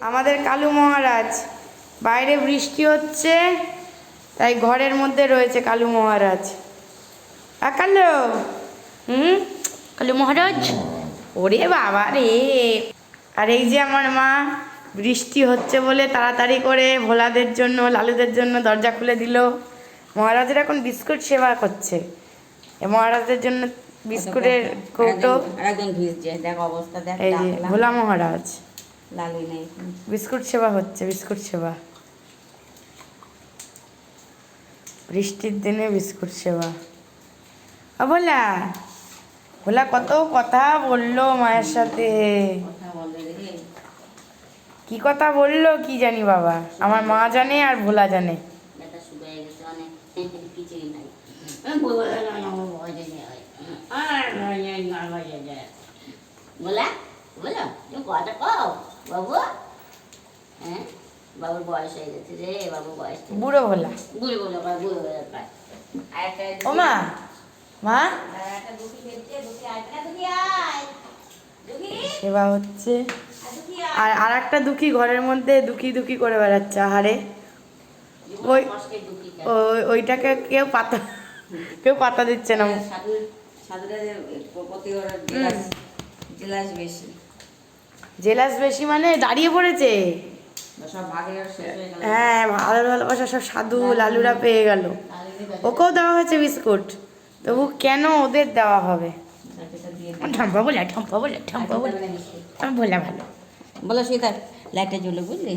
আমাদের কালু মহারাজ। বাইরে বৃষ্টি হচ্ছে তাই ঘরের মধ্যে রয়েছে কালু মহারাজ। আ কালু। হুম? কালু মহারাজ? ওরে বাবা রে। আর এই যে আমার মা বৃষ্টি হচ্ছে বলে তাড়াতাড়ি করে ভোলাদের জন্য লালুদের জন্য দরজা খুলে দিল। মহারাজের এখন বিস্কুট সেবা করছে। মহারাজের জন্য বিস্কুটের কৌটো। ভোলা মহারাজ। লালুই নেই। বিস্কুট সেবা হচ্ছে বিস্কুট সেবা। বৃষ্টির দিনে বিস্কুট সেবা। ভোলা ভোলা কত কথা বলল মায়ের সাথে। কি কথা বলল কি জানি বাবা। আমার মা জানে আর ভোলা জানে। ব্যথা শুরু গেছে অনেক কিছুই নাই। আমি বলব না, না, আমার ভয় নেই। আর ভয় নেই, আর ভয় নেই। বলা বলো কথা কও। বাবু হ্যাঁ? বাবুর বয়স হয়ে গেছে রে বাবুর বয়স। বুড়ো ভোলা। বুড়ি কয় বুড়ি আর একটা ও মা। মা সেবা হচ্ছে। আর আর একটা দুঃখী ঘরের মধ্যে দুঃখী দুঃখী করে বেড়াচ্ছে আহারে। ওই- ওইটাকে কেউ পাতা কেউ পাতা দিচ্ছে না। সাধু সাধুরা বেশি। জেলাস বেশি মানে দাঁড়িয়ে পড়েছে। হয়ে হ্যাঁ ভালো ভালোবাসা সব সাধু লালুরা পেয়ে গেল। ওকেও দেওয়া হয়েছে বিস্কুট তবু কেন ওদের দেওয়া হবে? ঠম্পা বলে ঠম্পা বলে ঠম্পা বলে। আমি বলে ভালো। বলো সীতা লাইটটা জ্বলে বুঝলি?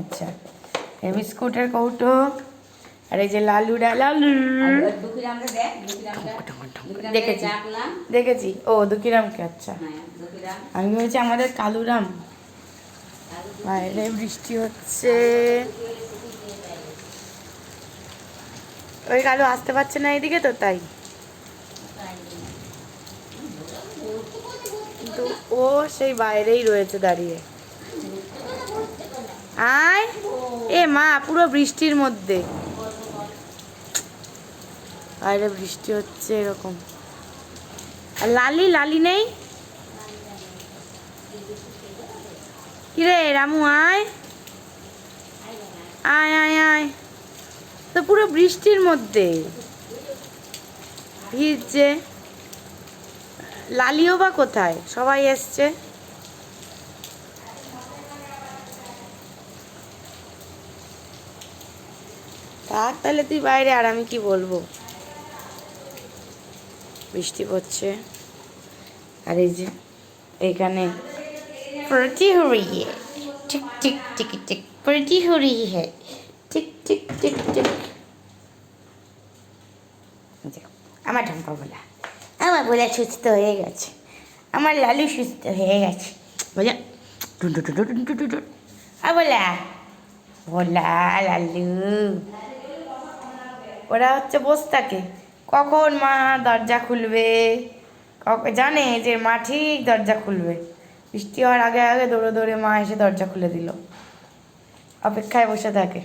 আচ্ছা এই বিস্কুটের কৌটো আর এই যে লালুরা লালু। দেখেছি। দেখেছি। ও দুঃখীরামকে আচ্ছা। হ্যাঁ আমি ভেবেছি আমাদের কালুরাম। বাইরে বৃষ্টি হচ্ছে। ওই কালু আসতে পারছে না এদিকে তো তাই। কিন্তু ও সেই বাইরেই রয়েছে দাঁড়িয়ে। আয়। এ মা পুরো বৃষ্টির মধ্যে। বাইরে বৃষ্টি হচ্ছে, এরকম। আর লালি লালি নেই? কিরে, রামু, আয়। আয় আয় আয়। তো পুরো বৃষ্টির মধ্যে ভিজছে লালিও বা কোথায়? সবাই এসছে। থাক, তাহলে তুই বাইরে আর আমি কি বলব? বৃষ্টি পড়ছে। আর এই যে এখানে প্রতি হরিয়ে ঠিক টিক টিক টিক প্রতি হরিয়ে ঠিক টিক টিক টিক। আমার ঢম্পা বলা। আমার বলে সুস্থ হয়ে গেছে। আমার লালু সুস্থ হয়ে গেছে। বলে বলা বলা লালু। ওরা হচ্ছে বস থাকে কখন মা দরজা খুলবে? জানে যে মা ঠিক দরজা খুলবে। বৃষ্টি হওয়ার আগে আগে দৌড়ে দৌড়ে মা এসে দরজা খুলে দিল। অপেক্ষায় বসে থাকে।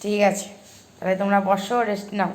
ঠিক আছে, তাহলে তোমরা বসো রেস্ট নাও।